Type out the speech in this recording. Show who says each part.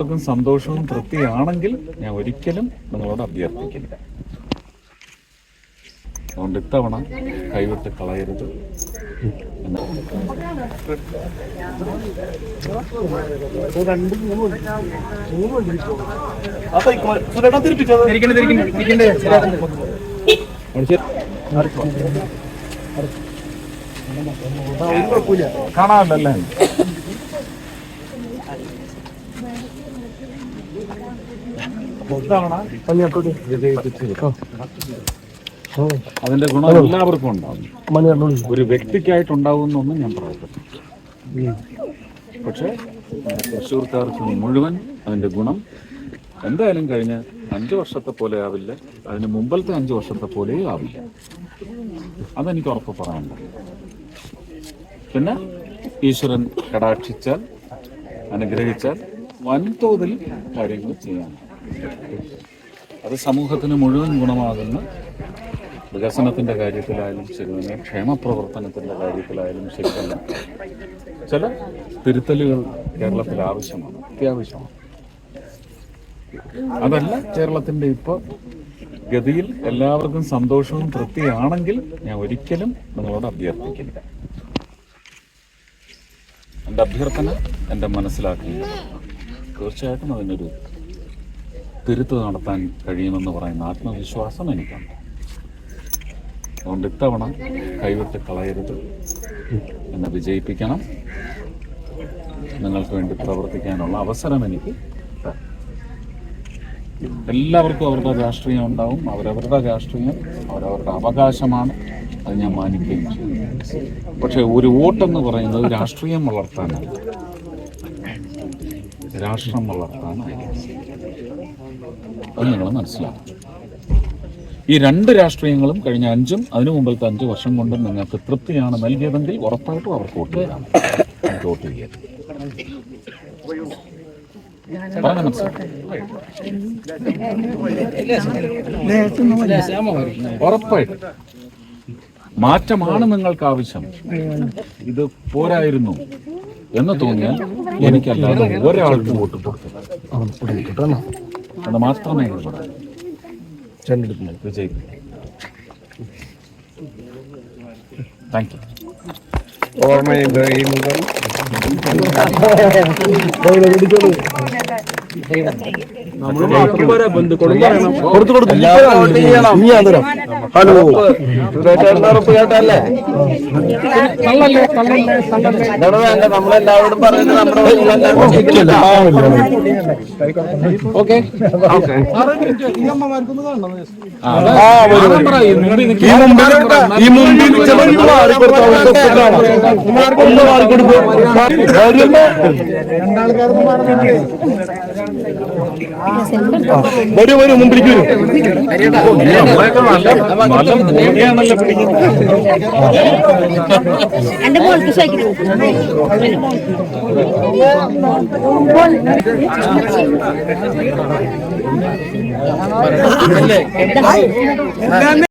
Speaker 1: എല്ലാവർക്കും സന്തോഷവും തൃപ്തിയാണെങ്കിൽ ഞാൻ ഒരിക്കലും നിങ്ങളോട് അഭ്യർത്ഥിക്കില്ല. അതുകൊണ്ട് ഇത്തവണ കൈവിട്ട് കളയരുത്. കാണാമല്ലേ അതിന്റെ ഗുണം എല്ലാവർക്കും ഉണ്ടാവും ഒരു വ്യക്തിക്കായിട്ടുണ്ടാവുമെന്നൊന്നും ഞാൻ പറയത്തില്ല. പക്ഷെ തൃശ്ശൂർക്കാർക്ക് മുഴുവൻ അതിന്റെ ഗുണം. എന്തായാലും കഴിഞ്ഞ അഞ്ചു വർഷത്തെ പോലെ ആവില്ല. അതിന് മുമ്പത്തെ അഞ്ചു വർഷത്തെ പോലെയും ആവില്ല. അതെനിക്ക് ഉറപ്പ് പറയാനുണ്ട് പിന്നെ ഈശ്വരൻ കടാക്ഷിച്ചാൽ അനുഗ്രഹിച്ചാൽ വൻതോതിൽ കാര്യങ്ങൾ ചെയ്യാൻ അത് സമൂഹത്തിന് മുഴുവൻ ഗുണമാകുന്ന വികസനത്തിന്റെ കാര്യത്തിലായാലും ശരി തന്നെ ക്ഷേമപ്രവർത്തനത്തിന്റെ കാര്യത്തിലായാലും ശരി തന്നെ ചില തിരുത്തലുകൾ കേരളത്തിൽ ആവശ്യമാണ് അത്യാവശ്യമാണ്. അതല്ല കേരളത്തിന്റെ ഇപ്പൊ ഗതിയിൽ എല്ലാവർക്കും സന്തോഷവും തൃപ്തിയാണെങ്കിൽ ഞാൻ ഒരിക്കലും നിങ്ങളോട് അഭ്യർത്ഥിക്കില്ല. എന്റെ അഭ്യർത്ഥന എന്റെ മനസ്സിലാക്കി. തീർച്ചയായിട്ടും അതിനൊരു തിരുത്ത് നടത്താൻ കഴിയുമെന്ന് പറയുന്ന ആത്മവിശ്വാസം എനിക്കുണ്ട്. അതുകൊണ്ട് ഇത്തവണ കൈവിട്ട് കളയരുത്. എന്നെ വിജയിപ്പിക്കണം. നിങ്ങൾക്ക് വേണ്ടി പ്രവർത്തിക്കാനുള്ള അവസരം എനിക്ക്. എല്ലാവർക്കും അവരുടെ രാഷ്ട്രീയം ഉണ്ടാവും. അവരവരുടെ രാഷ്ട്രീയം അവരവരുടെ അവകാശമാണ്. അത് ഞാൻ മാനിക്കുകയും ചെയ്യും. പക്ഷെ ഒരു വോട്ടെന്ന് പറയുന്നത് രാഷ്ട്രീയം വളർത്താനല്ല. രാഷ്ട്രം വളർത്താനായിരിക്കും. അത് നിങ്ങൾ ഈ രണ്ട് രാഷ്ട്രീയങ്ങളും കഴിഞ്ഞ അഞ്ചും അതിനു മുമ്പത്തെ അഞ്ച് വർഷം കൊണ്ട് നിങ്ങൾക്ക് തൃപ്തിയാണ് നൽകിയതെങ്കിൽ ഉറപ്പായിട്ടും അവർക്ക് വോട്ട് ചെയ്യാം. വോട്ട് ചെയ്യാം ഉറപ്പായിട്ടും. മാറ്റമാണ് നിങ്ങൾക്ക് ആവശ്യം. ഇത് പോരായിരുന്നു എന്ന് തോന്നിയാൽ എനിക്കല്ലാതെ ഒരാൾക്ക് വോട്ട് കൊടുക്കും അത് മാത്രമേ ഞാൻ പറയൂ. വിജയിക്കും താങ്ക് യു
Speaker 2: ഇനി കഴിയുന്നതും ഹലോ. ഉറപ്പ് കേട്ടല്ലേ നമ്മളെല്ലാവരോടും പറയുന്നത് നമ്മുടെ ഓക്കെ
Speaker 1: ഈ മുമ്പിൽ
Speaker 2: വരൂ. വരൂ മുമ്പിലേക്ക് വരൂ
Speaker 3: എന്റെ മോൾക്ക് ചോദിക്കണം